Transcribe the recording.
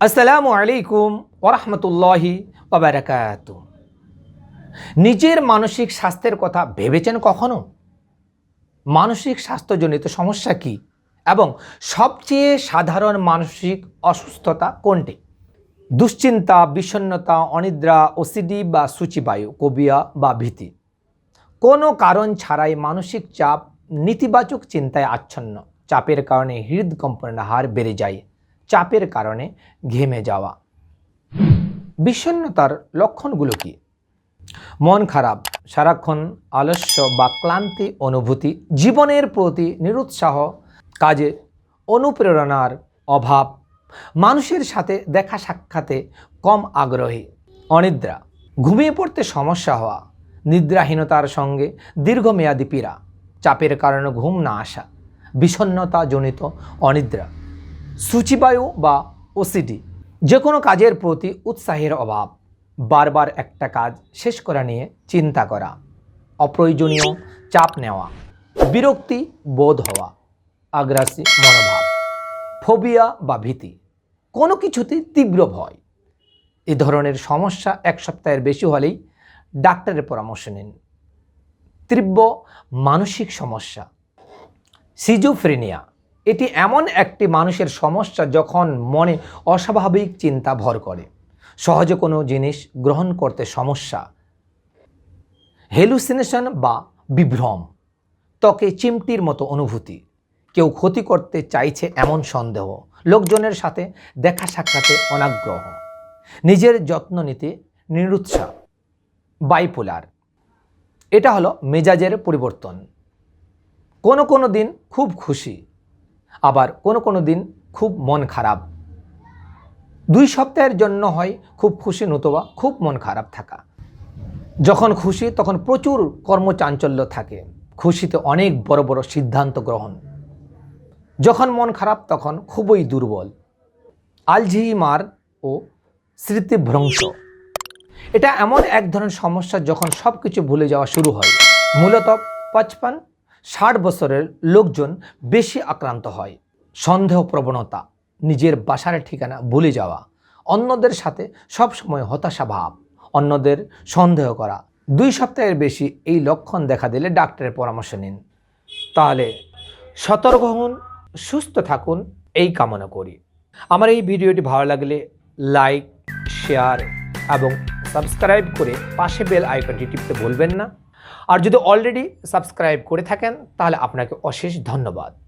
আসসালামু আলাইকুম ওরহমতুল্লাহি ওবরাকাত নিজের মানসিক স্বাস্থ্যের কথা ভেবেছেন কখনো? মানসিক স্বাস্থ্যজনিত সমস্যা কি? এবং সবচেয়ে সাধারণ মানসিক অসুস্থতা কোনটি? দুশ্চিন্তা, বিষণ্ণতা, অনিদ্রা ওসিডি বা সূচিবায়ু, কবিয়া বা ভীতি। কোনো কারণ ছাড়াই মানসিক চাপ নেতিবাচক চিন্তায় আচ্ছন্ন। চাপের কারণে হৃদকম্পনের হার বেড়ে যায়। চাপের কারণে ঘেমে যাওয়া। বিষণ্ণতার লক্ষণগুলো কি? মন খারাপ, সারাক্ষণ আলস্য বা ক্লান্তি অনুভূতি, জীবনের প্রতি নিরুৎসাহ, কাজে অনুপ্রেরণার অভাব, মানুষের সাথে দেখা সাক্ষাতে কম আগ্রহী, অনিদ্রা, ঘুমিয়ে পড়তে সমস্যা হওয়া, নিদ্রাহীনতার সঙ্গে দীর্ঘমেয়াদী পীড়া, চাপের কারণে ঘুম না আসা, বিষণ্ণতাজনিত অনিদ্রা। সূচিবায়ু বা ওসিডি যে কোনো কাজের প্রতি উৎসাহের অভাব। বারবার একটা কাজ শেষ করা নিয়ে চিন্তা করা, অপ্রয়োজনীয় চাপ নেওয়া, বিরক্তি বোধ হওয়া, আগ্রাসী মনোভাব, ফোবিয়া বা ভীতি, কোনো কিছুতে তীব্র ভয়। এ ধরনের সমস্যা এক সপ্তাহের বেশি হলেই ডাক্তারের পরামর্শ নিন। তীব্র মানসিক সমস্যা, সিজোফ্রেনিয়া এটি এমন একটি মানুষের সমস্যা যখন মনে অস্বাভাবিক চিন্তা ভর করে। সহজে কোনো জিনিস গ্রহণ করতে সমস্যা। হেলুসিনেশন বা বিভ্রম ত্বকে চিমটির মতো অনুভূতি। কেউ ক্ষতি করতে চাইছে এমন সন্দেহ। লোকজনের সাথে দেখা সাক্ষাতে অনাগ্রহ। নিজের যত্ন নিতে নিরুৎসাহ। বাইপোলার এটা হলো মেজাজের পরিবর্তন। কোনো কোনো দিন খুব খুশি। আবার কোনো কোনো দিন খুব মন খারাপ। দুই সপ্তাহের জন্য হয় খুব খুশি নতুবা খুব মন খারাপ থাকা। যখন খুশি তখন প্রচুর কর্মচাঞ্চল্য থাকে। খুশিতে অনেক বড় বড় সিদ্ধান্ত গ্রহণ। যখন মন খারাপ তখন খুবই দুর্বল। আলঝিমার ও স্মৃতিভ্রংশ। এটা এমন এক ধরনের সমস্যা যখন সব কিছু ভুলে যাওয়া শুরু হয়। মূলত পঁচপান ষাট বছরের লোকজন বেশি আক্রান্ত হয়। সন্দেহ প্রবণতা, নিজের বাসার ঠিকানা ভুলে যাওয়া, অন্যদের সাথে সব সময় হতাশা ভাব, অন্যদের সন্দেহ করা। দুই সপ্তাহের বেশি এই লক্ষণ দেখা দিলে ডাক্তারের পরামর্শ নিন। তাহলে সতর্ক হন, সুস্থ থাকুন, এই কামনা করি। আমার এই ভিডিওটি ভালো লাগলে লাইক, শেয়ার এবং সাবস্ক্রাইব করে পাশে বেল আইকনটি টিপতে ভুলবেন না। আর যদি অলরেডি সাবস্ক্রাইব করে থাকেন তাহলে আপনাকে অশেষ ধন্যবাদ।